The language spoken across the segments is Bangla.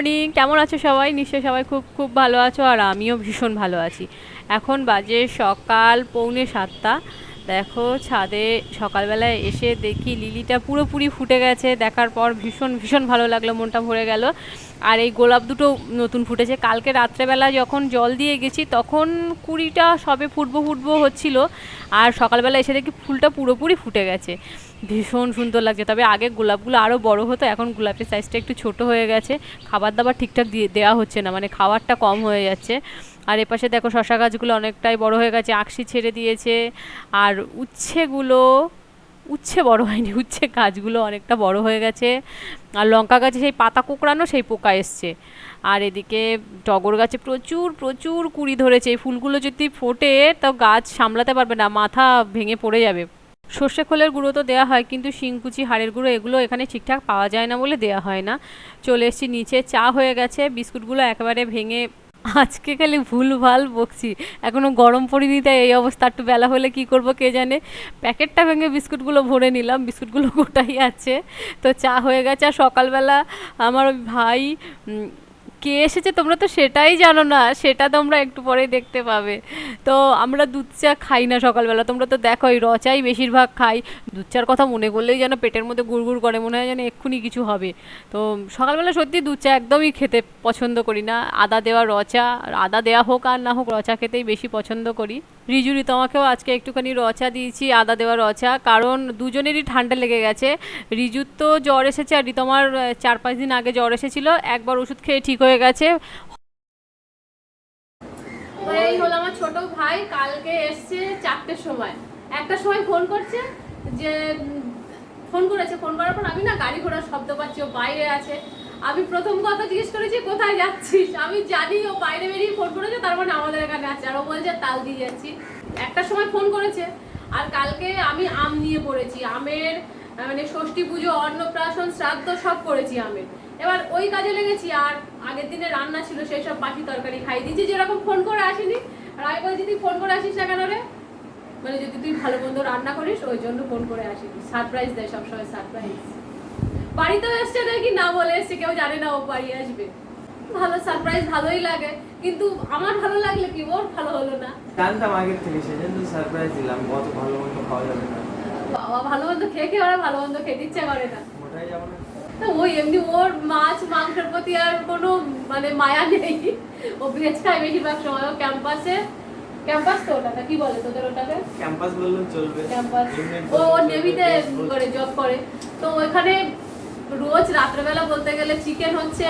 মর্নিং, কেমন আছো সবাই? নিশ্চয়ই সবাই খুব খুব ভালো আছো আর আমিও ভীষণ ভালো আছি। এখন বাজে সকাল পৌনে সাতটা। দেখো ছাদে সকালবেলায় এসে দেখি লিলিটা পুরোপুরি ফুটে গেছে। দেখার পর ভীষণ ভীষণ ভালো লাগল, মনটা ভরে গেল। আর এই গোলাপ দুটো নতুন ফুটেছে। কালকে রাত্রেবেলা যখন জল দিয়ে গেছি, তখন কুড়িটা সবে ফুটবো ফুটবো হচ্ছিল। আর সকালবেলা এসে দেখি ফুলটা পুরোপুরি ফুটে গেছে। ভীষণ সুন্দর লাগছে। তবে আগে গোলাপগুলো আরও বড় হতো, এখন গোলাপের সাইজটা একটু ছোট হয়ে গেছে। খাবার দাবার ঠিকঠাক দিয়ে দেওয়া হচ্ছে না মানে খাবারটা কম হয়ে যাচ্ছে। আর এপাশে দেখো শশা গাছগুলো অনেকটাই বড় হয়ে গেছে, আকশি ছেড়ে দিয়েছে। আর উচ্ছেগুলো, উচ্ছে বড় হয়নি, উচ্ছে গাছগুলো অনেকটা বড় হয়ে গেছে। আর লঙ্কা গাছে সেই পাতা কোঁকড়ানো, সেই পোকা এসছে। আর এদিকে টগর গাছে প্রচুর প্রচুর কুড়ি ধরেছে। এই ফুলগুলো যদি ফোটে, তো গাছ সামলাতে পারবে না, মাথা ভেঙে পড়ে যাবে। সর্ষে খোলের গুঁড়ো তো দেওয়া হয়, কিন্তু শিংকুচি হাড়ের গুঁড়ো এগুলো এখানে ঠিকঠাক পাওয়া যায় না বলে দেওয়া হয় না। চলে এসেছি নিচে, চা হয়ে গেছে, বিস্কুটগুলো একেবারে ভেঙে আজকে খালি ভুল ভালো বকছি। এখনও গরম পড়িনি তাই এই অবস্থা, একটু বেলা হলে কি করব কে জানে? প্যাকেটটা ভেঙে বিস্কুটগুলো ভরে নিলাম, বিস্কুটগুলো গোটাই আছে। তো চা হয়ে গেছে, আর সকালবেলা আমার ভাই কে এসেছে তোমরা তো সেটাই জানো না, সেটা তোমরা একটু পরেই দেখতে পাবে। তো আমরা দুধ চা খাই না সকালবেলা, তোমরা তো দেখো এই রচাই বেশিরভাগ খাই। দুধ চার কথা মনে করলেই যেন পেটের মধ্যে গুড় করে, মনে হয় যেন এক্ষুনি কিছু হবে। তো সকালবেলা সত্যি দুধ চা একদমই খেতে পছন্দ করি না। আদা দেওয়া রচা আদা দেওয়া হোক আর না হোক, রচা খেতেই বেশি পছন্দ করি। রিজুরি, তোমাকেও আজকে একটুখানি রচা দিয়েছি, আদা দেওয়া রচা। কারণ দুজনেরই ঠান্ডা লেগে গেছে। রিজুর তো জ্বর এসেছে, আর রিতমার চার পাঁচ দিন আগে জ্বর এসেছিল। একবার ওষুধ খেয়ে ঠিক হয়ে গেছে। এই হলো আমার ছোট ভাই, কালকে এসছে চারটের সময়। একটা সময় ফোন করছে যে ফোন করেছে, ফোন করার পর আমি না গাড়ি ঘোড়ার শব্দ পাচ্ছি, ও বাইরে আছে। আমি প্রথম কথা জিজ্ঞেস করেছি, কোথায় যাচ্ছিস? আমি জানি ও বাইরে বেরিয়ে ফোন করেছে, তার মানে আমাদের এখানে আছে। আর ও বলছে, তাল দিয়ে যাচ্ছি। একটা সময় ফোন করেছে, আর কালকে আমি আম নিয়ে পড়েছি। আমের মানে ষষ্ঠী পুজো, অন্নপ্রাশন, শ্রাদ্ধ সব করেছি আমের। এবার ওই কাজে লেগেছি, আর আগের দিনে রান্না ছিল, সেই সব পাখি তরকারি খাই দিয়েছি। যেরকম ফোন করে আসিনি আর আমি বলছি তুই ফোন করে আসিস না কেন রে? মানে যদি তুই ভালো মন্দ রান্না করিস, ওই জন্য ফোন করে আসিনি। সারপ্রাইজ দেয় সবসময় সারপ্রাইজ বাড়িতেও এসছে নাকি? না বলে এসছে কেউ জানে না ও বাড়ি আসবে। ভালো সারপ্রাইজ ভালোই লাগে কিন্তু আমার ভালো লাগলে কি? ওর ভালো হলো না। জানতাম আগের থেকে সেজন্য সারপ্রাইজ দিলাম কত ভালো মন্দ খাওয়া যাবে না। বাবা ভালো মন্দ খেয়ে খেয়ে ওরা ভালো মন্দ খেতে ইচ্ছা করে না। ওটাই যাব না। ওই এমনি ওর মাছ মাংসের প্রতি আর কোনো মানে মায়া নেই। ও ভেজ খায় বেশিরভাগ সময় ও ক্যাম্পাসে ক্যাম্পাস তো ওটাকে কি বলে তোদের ওটাকে? ক্যাম্পাস বললেও চলবে। ক্যাম্পাস ও নেভিতে করে জব করে। তো ওখানে রোজ রাত্রেবেলা বলতে গেলে চিকেন হচ্ছে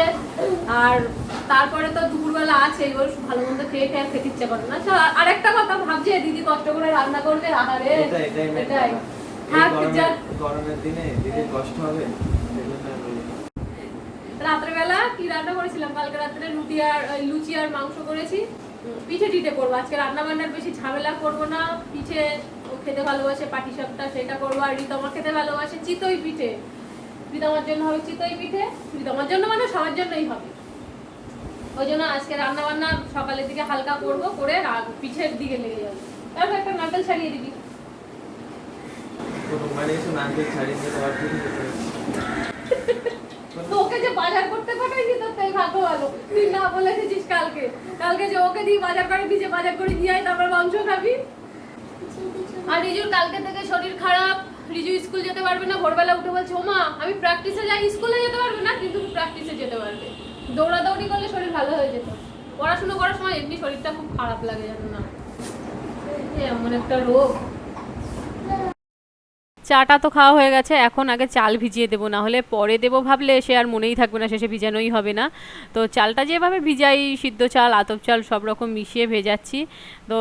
আর তারপরে তো দুপুরবেলা আছে ওর ভালো মন্দ খেয়ে খেয়ে খেতে ইচ্ছে করে না। আচ্ছা, আর একটা কথা ভাবছে দিদি কষ্ট করে রান্না করবে আহারে এটাই গরমের- দিনে দিদির কষ্ট হবে। রাত্রেবেলা কি রান্না করেছিলাম? কালকে রাত্রে রুটি আর লুচি আর মাংস করেছি। পিঠে টিঠে করব। আজকে রান্না বান্নার বেশি ঝামেলা করব না। পিঠে খেতে ভালোবাসে পাটি সাপটা সেটা করব। আর রিতমা খেতে ভালোবাসে চিতই পিঠে। রিতমার জন্য হবে চিতই পিঠে রিতমার জন্য মানে সবার জন্যই হবে। ওই জন্য আজকে রান্না বান্না সকালের দিকে হালকা করব করে পিঠের দিকে লেগে যাবে। তারপর একটা নারকেল ছাড়িয়ে দিবি। মানে ওকে যে বাজার করতে পাঠাইনি তো তাই ভাগ্য ভালো। তুই না বলে এসেছিস কালকে। কালকে যে ওকে দিয়ে বাজার করে দিয়ে বাজার করে দিয়ে আয় তারপর মাংস খাবি। আর রিজুর কালকে থেকে শরীর খারাপ। রিজু স্কুল যেতে পারবে না, ভোরবেলা উঠে বলছে, ওমা, আমি প্র্যাকটিসে যাই, স্কুলে যেতে পারবে না, কিন্তু প্র্যাকটিসে যেতে পারবে। দৌড়াদৌড়ি করলে শরীর ভালো হয়ে যেত। পড়াশোনা করার সময় এমনি শরীরটা খুব খারাপ লাগে জানো না। এমন একটা রোগ। চাটা তো খাওয়া হয়ে গেছে, এখন আগে চাল ভিজিয়ে দেবো, না হলে পরে দেবো ভাবলে সে আর মনেই থাকবে না, শেষে ভিজানোই হবে না। তো চালটা যেভাবে ভিজাই, সিদ্ধ চাল, আতপ চাল সব রকম মিশিয়ে ভেজাচ্ছি। তো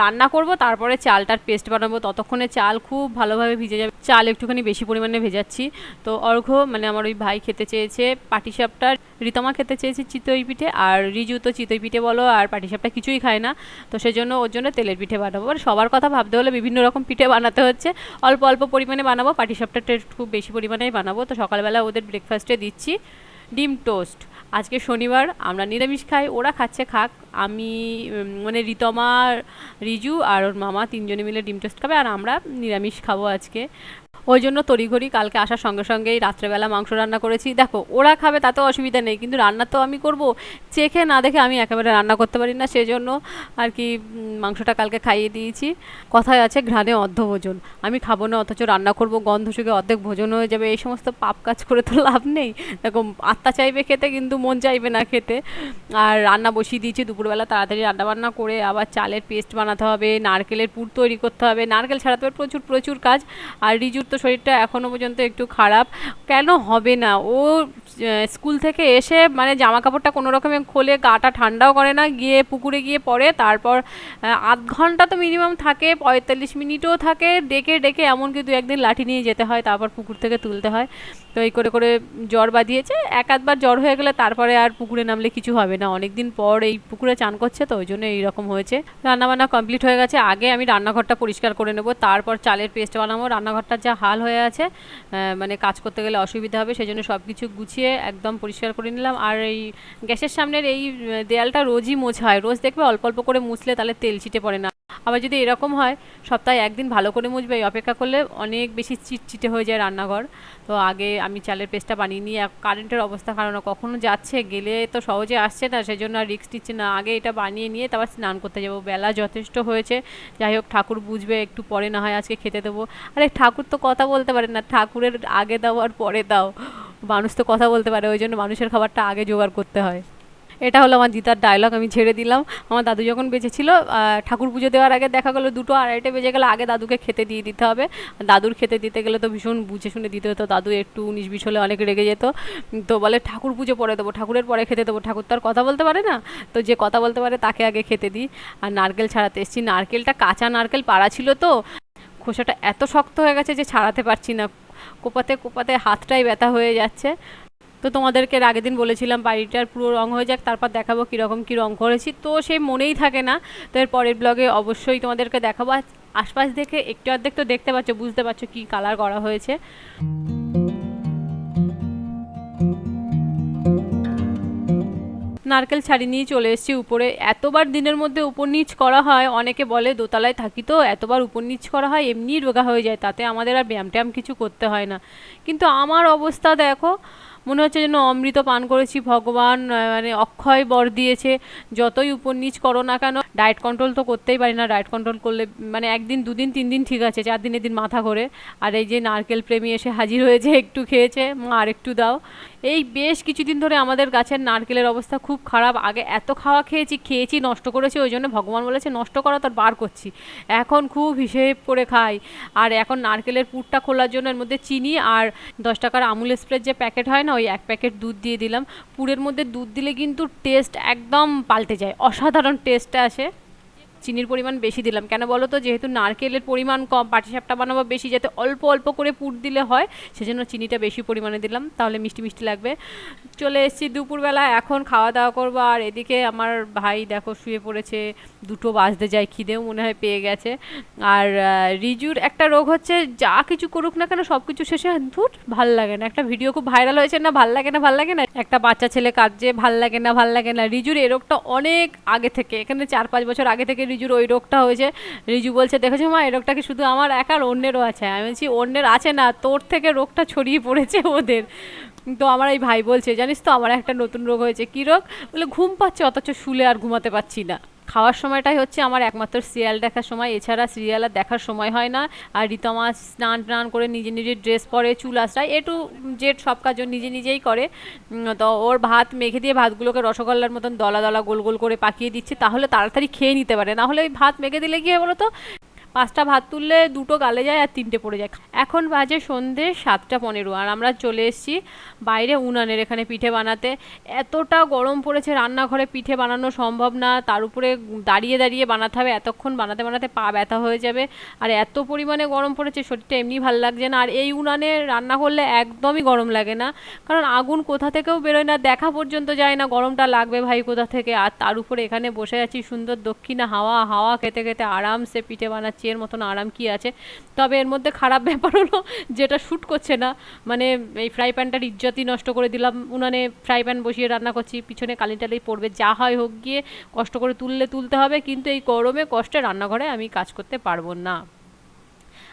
রান্না করব, তারপরে চালটার পেস্ট বানাবো। ততক্ষণে চাল খুব ভালোভাবে ভিজে যাবে। চাল একটুখানি বেশি পরিমাণে ভেজাচ্ছি। তো অর্ঘ্য মানে আমার ওই ভাই খেতে চেয়েছে পাটিসাপটা রিতমা খেতে চেয়েছে চিতই পিঠে, আর রিজু তো চিতই পিঠে বলো, আর পাটিসাপটা কিছুই খায় না। তো সেজন্য ওর জন্য তেলের পিঠে বানাবো। আর সবার কথা ভাবতে হলে বিভিন্ন রকম পিঠে বানাতে হচ্ছে। অল্প অল্প পরিমাণে বানাবো। পাটিসাপটা খুব বেশি পরিমাণেই বানাবো। তো সকালবেলা ওদের ব্রেকফাস্টে দিচ্ছি। ডিম টোস্ট আজকে শনিবার, আমরা নিরামিষ খাই, ওরা খাচ্ছে খাক। আমি মানে রিতমা, রিজু আর ওর মামা তিনজনে মিলে ডিম টোস্ট খাবে, আর আমরা নিরামিষ খাব আজকে। ওই জন্য তড়িঘড়ি কালকে আসার সঙ্গে সঙ্গেই রাত্রেবেলা মাংস রান্না করেছি। দেখো, ওরা খাবে তাতেও অসুবিধা নেই, কিন্তু রান্না তো আমি করব। চেখে না দেখে আমি একেবারে রান্না করতে পারি না, সেজন্য আর কি মাংসটা কালকে খাইয়ে দিয়েছি। কথায় আছে, ঘ্রাণে অর্ধ ভোজন। আমি খাব না, অথচ রান্না করব, গন্ধ শুকে অর্ধেক ভোজন হয়ে যাবে, এই সমস্ত পাপ কাজ করে তো লাভ নেই। দেখো, আত্মা চাইবে খেতে, কিন্তু মন চাইবে না খেতে। আর রান্না বসিয়ে দিয়েছি, দুপুরবেলা তাড়াতাড়ি রান্না বান্না করে আবার চালের পেস্ট বানাতে হবে, নারকেলের পুর তৈরি করতে হবে। নারকেল ছাড়াতে হবে প্রচুর প্রচুর কাজ। আর রিজুর তো শরীরটা এখনও পর্যন্ত একটু খারাপ। কেন হবে না? ও স্কুল থেকে এসে মানে জামা কাপড়টা কোনো রকমে খোলে, গাটা ঠান্ডাও করে না, গিয়ে পুকুরে গিয়ে পড়ে, তারপর আধ ঘণ্টা তো মিনিমাম থাকে, পঁয়তাল্লিশ মিনিটও থাকে, ডেকে ডেকে এমনকি দু একদিন লাঠি নিয়ে যেতে হয়, তারপর পুকুর থেকে তুলতে হয়। তো এই করে করে জ্বর বাঁধিয়েছে, এক আধবার জ্বর হয়ে গেলে তারপরে আর পুকুরে নামলে কিছু হবে না। অনেক দিন পর এই পুকুরে চান করছে, তো ওই জন্য এইরকম হয়েছে। রান্নাবান্না কমপ্লিট হয়ে গেছে, আগে আমি রান্নাঘরটা পরিষ্কার করে নেব, তারপর চালের পেস্ট বানাবো, রান্নাঘরটা যা হাল হয়ে আছে মানে কাজ করতে গেলে অসুবিধা হবে সেই জন্য সব কিছু গুছিয়ে একদম পরিষ্কার করে নিলাম। আর এই গ্যাসের সামনের এই দেয়ালটা রোজই মোছা হয়। রোজ দেখবে অল্প অল্প করে মুছলে তাহলে তেল ছিটে পড়ে না। আবার যদি এরকম হয়, সপ্তাহে একদিন ভালো করে মুছবে অপেক্ষা করলে অনেক বেশি চিটচিটে হয়ে যায় রান্নাঘর। তো আগে আমি চালের পেস্টটা বানিয়ে আর কারেন্টের অবস্থা কারণ কখনো যাচ্ছে, গেলে তো সহজে আসছে না সেই জন্য আর রিস্ক নিচ্ছে না। আগে এটা বানিয়ে নিয়ে তারপর স্নান করতে যাব। বেলা যথেষ্ট হয়েছে, যাই হোক ঠাকুর বুঝবে, একটু পরে না হয় আজকে খেতে দেবো। আরে ঠাকুর তো কথা বলতে পারে না, ঠাকুরের আগে দাও আর পরে দাও। মানুষ তো কথা বলতে পারে, ওই জন্য মানুষের খাবারটা আগে জোগাড় করতে হয়। এটা হলো আমার দিদার ডায়লগ আমি ছেড়ে দিলাম। আমার দাদু যখন বেঁচে ছিল ঠাকুর পুজো দেওয়ার আগে দেখা গেলো দুটো আড়াইটে বেজে গেলে, আগে দাদুকে খেতে দিয়ে দিতে হবে। দাদুর খেতে দিতে গেলে তো ভীষণ বুঝে শুনে দিতে হতো, দাদু একটু উনিশ বিশ হলে অনেক রেগে যেত। তো বলে, ঠাকুর পুজো পরে দেবো, ঠাকুরের পরে খেতে দেবো। ঠাকুর তো আর কথা বলতে পারে না। তো যে কথা বলতে পারে তাকে আগে খেতে দিই। আর নারকেল ছাড়াতে এসেছি। নারকেলটা কাঁচা নারকেল, পাড়া ছিল তো। খোসাটা এত শক্ত হয়ে গেছে যে ছাড়াতে পারছি না। কোপাতে কোপাতে হাতটাই ব্যথা হয়ে যাচ্ছে। তো তোমাদেরকে আগের দিন বলেছিলাম, বাড়িটার পুরো রং হয়ে যাক, তারপর দেখাবো কীরকম কী রং করেছি। তো সেই মনেই থাকে না। তো এর পরের ব্লগে অবশ্যই তোমাদেরকে দেখাবো। আশপাশ দেখে একটু অর্ধেক তো দেখতে পাচ্ছ, বুঝতে পারছ কী কালার করা হয়েছে। নারকেল ছাড়িয়ে নিয়ে চলে এসেছি উপরে। এতবার দিনের মধ্যে উপর নিচ করা হয়, অনেকে বলে দোতলায় থাকি তো, এতবার উপর নিচ করা হয় এমনি রোগা হয়ে যায়, তাতে আমাদের আর ব্যায়াম ট্যায়াম কিছু করতে হয় না। কিন্তু আমার অবস্থা দেখো মনে হচ্ছে যেন অমৃত পান করেছি, ভগবান মানে অক্ষয় বর দিয়েছে। যতই উপর নিচ করো না কেন ডায়েট কন্ট্রোল তো করতেই পারি না। ডায়েট কন্ট্রোল করলে মানে একদিন, দুদিন তিন দিন ঠিক আছে, চার দিনের দিন মাথা ঘোরে। আর এই যে নারকেল প্রেমী এসে হাজির হয়েছে, একটু খেয়েছে, মা আর একটু দাও। এই বেশ কিছুদিন ধরে আমাদের গাছের নারকেলের অবস্থা খুব খারাপ। আগে এত খাওয়া খেয়েছি খেয়েছি, নষ্ট করেছি, ওই জন্য ভগবান বলেছে, নষ্ট করা তোর বার করছি। এখন খুব হিসেব করে খাই। আর এখন নারকেলের পুরটা খোলার জন্য এর মধ্যে চিনি আর দশ টাকার আমুল স্প্রের যে প্যাকেট হয় না ওই এক প্যাকেট দুধ দিয়ে দিলাম। পুরের মধ্যে দুধ দিলে কিন্তু টেস্ট একদম পাল্টে যায়। অসাধারণ টেস্টটা আসে। চিনির পরিমাণ বেশি দিলাম। কেন বলো তো যেহেতু নারকেলের পরিমাণ কম, পাটিসাপটা বানাবো বেশি, যাতে অল্প অল্প করে পুর দিলে হয়, সেজন্য চিনিটা বেশি পরিমাণে দিলাম। তাহলে মিষ্টি মিষ্টি লাগবে। চলে এসেছি দুপুরবেলা, এখন খাওয়া দাওয়া করব। আর এদিকে আমার ভাই দেখো শুয়ে পড়েছে, দুটো বাজতে যায়, খিদেও মনে হয় পেয়ে গেছে। আর রিজুর একটা রোগ হচ্ছে, যা কিছু করুক না কেন সব কিছু শেষে ধুর, ভালো লাগে না। একটা ভিডিও খুব ভাইরাল হয়েছে না, ভালো লাগে না, ভালো লাগে না? একটা বাচ্চা ছেলে কাঁদছে, ভালো লাগে না, ভালো লাগে না। রিজুর এই রোগটা অনেক আগে থেকে, এখানে চার, পাঁচ বছর আগে থেকে রিজুর ওই রোগটা হয়েছে। রিজু বলছে, দেখেছ মা, এই রোগটা কি শুধু আমার একার অন্যেরও আছে? আমি বলছি, অন্যের আছে না, তোর থেকে রোগটা ছড়িয়ে পড়েছে ওদের। তো আমার এই ভাই বলছে, জানিস তো, আমার একটা নতুন রোগ হয়েছে। কী রোগ? বলে, ঘুম পাচ্ছে, অথচ শুলে আর ঘুমাতে পারছি না। খাওয়ার সময়টাই হচ্ছে আমার একমাত্র সিরিয়াল দেখার সময়। এছাড়া সিরিয়াল আর দেখার সময় হয় না। আর রিতমা স্নান টান করে নিজে নিজে ড্রেস পরে, চুল আশ্রায় এটু জেট সব কাজ নিজে নিজেই করে। তো ওর ভাত মেখে দিয়ে ভাতগুলোকে রসগোল্লার মতন দলা দলা গোল গোল করে পাকিয়ে দিচ্ছে। তাহলে তাড়াতাড়ি খেয়ে নিতে পারে। না হলে ওই ভাত মেখে দিলে কি হয় বলো তো? পাঁচটা ভাত তুললে দুটো গালে যায় আর তিনটে পড়ে যায়। এখন বাজে সন্ধে সাতটা পনেরো আর আমরা চলে এসেছি বাইরে উনানের এখানে পিঠে বানাতে। এতটা গরম পড়েছে রান্নাঘরে পিঠে বানানো সম্ভব না। তার উপরে দাঁড়িয়ে দাঁড়িয়ে বানাতে হবে। এতক্ষণ বানাতে বানাতে পা ব্যথা হয়ে যাবে। আর এত পরিমাণে গরম পড়েছে, শরীরটা এমনি ভালো লাগছে না। আর এই উনানে রান্না করলে একদমই গরম লাগে না। কারণ আগুন কোথা থেকেও বেরোয় না, দেখা পর্যন্ত যায় না গরমটা লাগবে ভাই কোথা থেকে। আর তার উপরে এখানে বসে আছি সুন্দর দক্ষিণা হাওয়া হাওয়া খেতে খেতে আরামসে পিঠে বানাচ্ছি। এর মতন আরাম কি আছে? তবে এর মধ্যে খারাপ ব্যাপার হলো যেটা শ্যুট করছে না। মানে এই ফ্রাই প্যানটার ইজ্জতই নষ্ট করে দিলাম। উনানে ফ্রাই প্যান বসিয়ে রান্না করছি। পিছনে কালি টালি পড়বে। যা হয় হোক গিয়ে কষ্ট করে তুললে তুলতে হবে। কিন্তু এই গরমে কষ্টে রান্নাঘরে আমি কাজ করতে পারব না।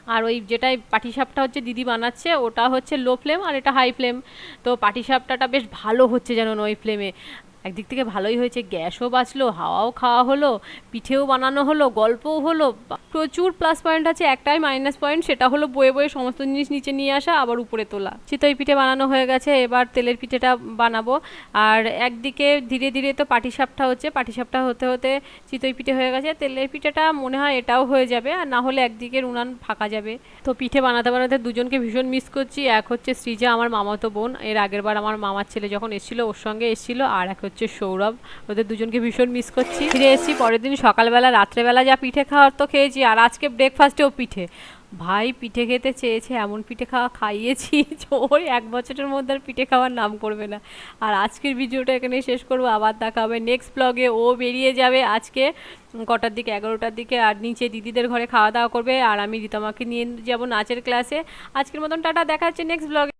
আর ওই যেটাই পাটিসাপটা হচ্ছে দিদি বানাচ্ছে, ওটা হচ্ছে লো ফ্লেম আর এটা হাই ফ্লেম তো পাটিসাপটাটা বেশ ভালো হচ্ছে যেন ওই ফ্লেমে একদিক থেকে ভালোই হয়েছে। গ্যাসও বাঁচলো, হাওয়াও খাওয়া হলো, পিঠেও বানানো হলো, গল্পও হলো। প্রচুর প্লাস পয়েন্ট আছে, একটাই মাইনাস পয়েন্ট সেটা হলো বয়ে বয়ে সমস্ত জিনিস নিচে নিয়ে আসা, আবার উপরে তোলা। চিতই পিঠে বানানো হয়ে গেছে, এবার তেলের পিঠেটা বানাবো। আর একদিকে ধীরে ধীরে তো পাটিসাপটা হচ্ছে, পাটিসাপটা হতে হতে চিতই পিঠে হয়ে গেছে। তেলের পিঠেটা মনে হয় এটাও হয়ে যাবে, আর না হলে একদিকের উনান ফাঁকা যাবে। তো পিঠে বানাতে বানাতে দুজনকে ভীষণ মিস করছি, এক হচ্ছে সৃজা, আমার মামাতো বোন। এর আগের বার আমার মামার ছেলে যখন এসেছিল, ওর সঙ্গে এসেছিল, আর এক হচ্ছে সৌরভ। ওদের দুজনকে ভীষণ মিস করছি। ফিরে এসেছি, পরের দিন সকালবেলা, রাত্রেবেলা যা পিঠে খাওয়ার তো খেয়েছি আর আজকে ব্রেকফাস্টেও পিঠে। ভাই, পিঠে খেতে চেয়েছে, এমন পিঠে খাওয়া খাইয়েছি ওই এক বছরের মধ্যে আর পিঠে খাওয়ার নাম করবে না। আর আজকের ভিডিওটা এখানে শেষ করব। আবার দেখা হবে নেক্সট ব্লগে ও বেরিয়ে যাবে আজকে কটার দিকে? এগারোটার দিকে। আর নিচে দিদিদের ঘরে খাওয়া দাওয়া করবে। আর আমি রীতমাকে নিয়ে যাব নাচের ক্লাসে আজকের মতন টাটা। দেখা হচ্ছে নেক্সট ব্লগে